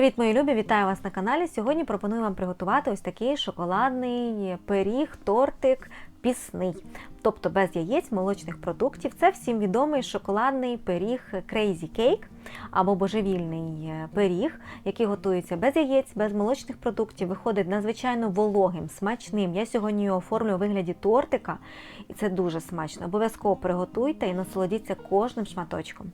Привіт, мої любі! Вітаю вас на каналі. Сьогодні пропоную вам приготувати ось такий шоколадний пиріг, тортик пісний, тобто без яєць, молочних продуктів. Це всім відомий шоколадний пиріг Crazy Cake або божевільний е, пиріг, який готується без яєць, без молочних продуктів. Виходить надзвичайно вологим, смачним. Я сьогодні його оформлю у вигляді тортика, і це дуже смачно. Обов'язково приготуйте і насолодіться кожним шматочком.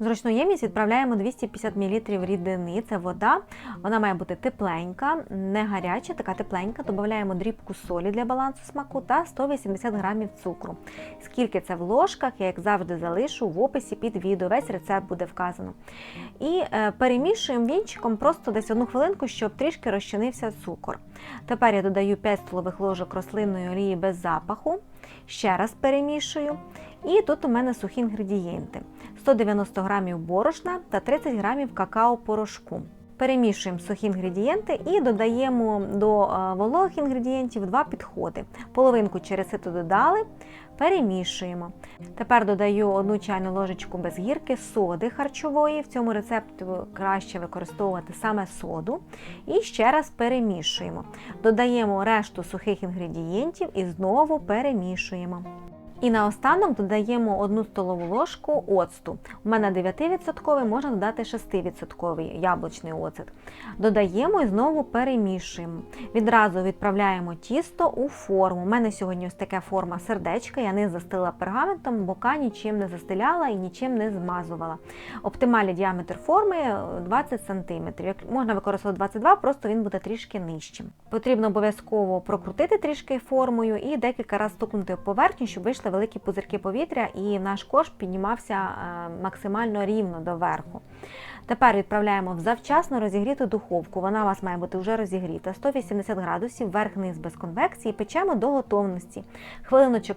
Зручну ємність відправляємо 250 мл рідини, це вода. Вона має бути тепленька, не гаряча, така тепленька. Додаємо дрібку солі для балансу смаку та 180 г цукру. Скільки це в ложках, я як завжди залишу в описі під відео. Весь рецепт буде вказано. І е, перемішуємо вінчиком просто десь одну хвилинку, щоб трішки розчинився цукор. Тепер я додаю 5 столових ложок рослинної олії без запаху. Ще раз перемішую. І тут у мене сухі інгредієнти: 190 г борошна та 30 г какао-порошку. Перемішуємо сухі інгредієнти і додаємо до е, вологих інгредієнтів два підходи. Половинку через сито додали, перемішуємо. Тепер додаю одну чайну ложечку без гірки соди харчової. В цьому рецепті краще використовувати саме соду. І ще раз перемішуємо. Додаємо решту сухих інгредієнтів і знову перемішуємо. І наостанок додаємо 1 столову ложку оцту. У мене 9%, можна додати 6% яблучний оцет. Додаємо і знову перемішуємо. Відразу відправляємо тісто у форму. У мене сьогодні ось така форма сердечка, я не застила пергаментом, бока нічим не застеляла і нічим не змазувала. Оптимальний діаметр форми 20 см. Можна використовувати 22 просто він буде трішки нижчим. Потрібно обов'язково прокрутити трішки формою і декілька разів стукнути поверхню, щоб вийшли великі пузирки повітря, і наш корж піднімався е, максимально рівно до верху. Тепер відправляємо в завчасно розігріту духовку. Вона у вас має бути вже розігріта, 180 градусів, верх-низ без конвекції, печемо до готовності. Хвилиночок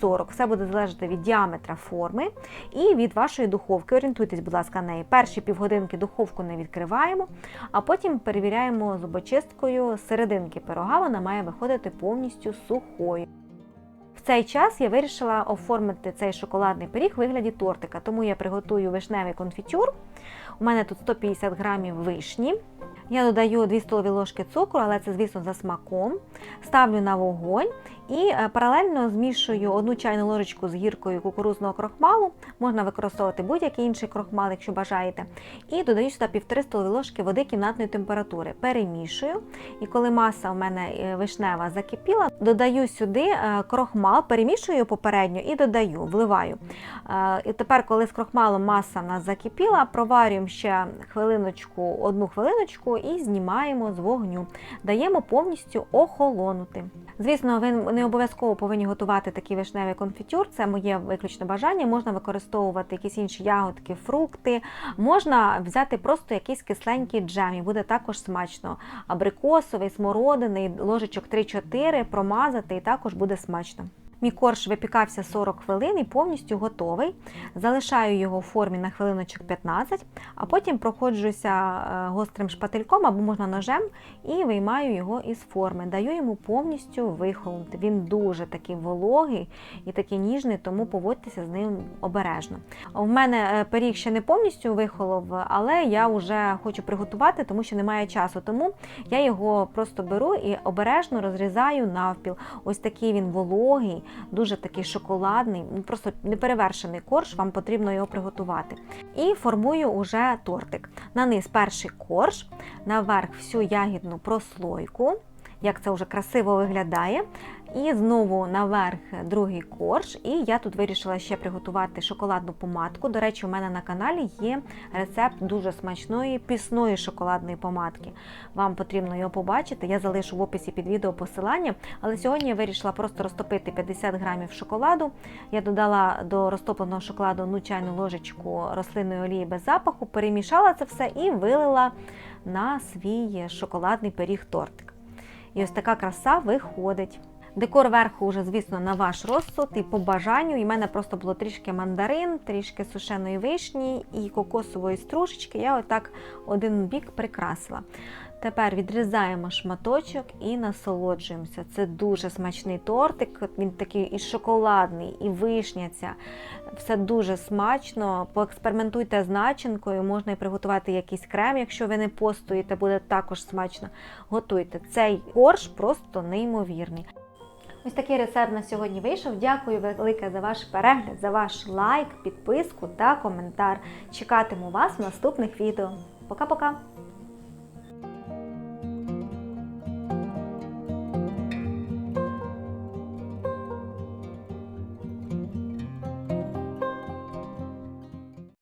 35-40. Все буде залежати від діаметра форми і від вашої духовки. Орієнтуйтесь, будь ласка, неї. Перші півгодинки духовку не відкриваємо, а потім перевіряємо зубочисткою серединки пирога. Вона має виходити повністю сухою. Цей час я вирішила оформити цей шоколадний пиріг в вигляді тортика, тому я приготую вишневий конфітюр. У мене тут 150 грамів вишні. Я додаю 2 столові ложки цукру, але це, звісно, за смаком. Ставлю на вогонь і е, паралельно змішую одну чайну ложечку з гіркою кукурузного крохмалу. Можна використовувати будь-який інший крохмал, якщо бажаєте. І додаю сюди 1,5 столові ложки води кімнатної температури. Перемішую. І коли маса у мене е, вишнева закипіла, додаю сюди е, перемішую попередньо і додаю, вливаю. І тепер, коли з крохмалом маса в нас закипіла, проварюємо ще хвилиночку, одну хвилиночку і знімаємо з вогню. Даємо повністю охолонути. Звісно, ви не обов'язково повинні готувати такий вишневий конфітюр, це моє виключне бажання. Можна використовувати якісь інші ягодки, фрукти, можна взяти просто якийсь кисленький джем, і буде також смачно. Абрикосовий, смородиний, ложечок 3-4 промазати, і також буде смачно. Мій корж випікався 40 хвилин і повністю готовий. Залишаю його в формі на хвилиночок 15, а потім проходжуся е, гострим шпательком або можна ножем і виймаю його із форми. Даю йому повністю вихолонути. Він дуже такий вологий і такий ніжний, тому поводьтеся з ним обережно. У мене е, пиріг ще не повністю вихолов, але я вже хочу приготувати, тому що немає часу. Тому я його просто беру і обережно розрізаю навпіл. Ось такий він вологий дуже такий шоколадний, ну, просто неперевершений корж, вам потрібно його приготувати. І формую уже тортик. На низ перший корж, наверх всю ягідну прослойку. Як це вже красиво виглядає. І знову наверх другий корж. І я тут вирішила ще приготувати шоколадну помадку. До речі, у мене на каналі є рецепт дуже смачної пісної шоколадної помадки. Вам потрібно його побачити. Я залишу в описі під відео посилання. Але сьогодні я вирішила просто розтопити 50 грамів шоколаду. Я додала до розтопленого шоколаду одну чайну ложечку рослинної олії без запаху, перемішала це все і вилила на свій шоколадний пиріг-тортик. І ось така краса виходить. Декор верху вже, звісно, на ваш розсуд і по бажанню. І в мене просто було трішки мандарин, трішки сушеної вишні і кокосової стружечки. Я отак один бік прикрасила. Тепер відрізаємо шматочок і насолоджуємося. Це дуже смачний тортик. Він такий і шоколадний, і вишняця. Все дуже смачно. Поекспериментуйте з начинкою, можна і приготувати якийсь крем, якщо ви не постоїте, буде також смачно. Готуйте. Цей корж просто неймовірний. Ось такий рецепт на сьогодні вийшов. Дякую велике за ваш перегляд, за ваш лайк, підписку та коментар. Чекатиму вас в наступних відео. Пока-пока!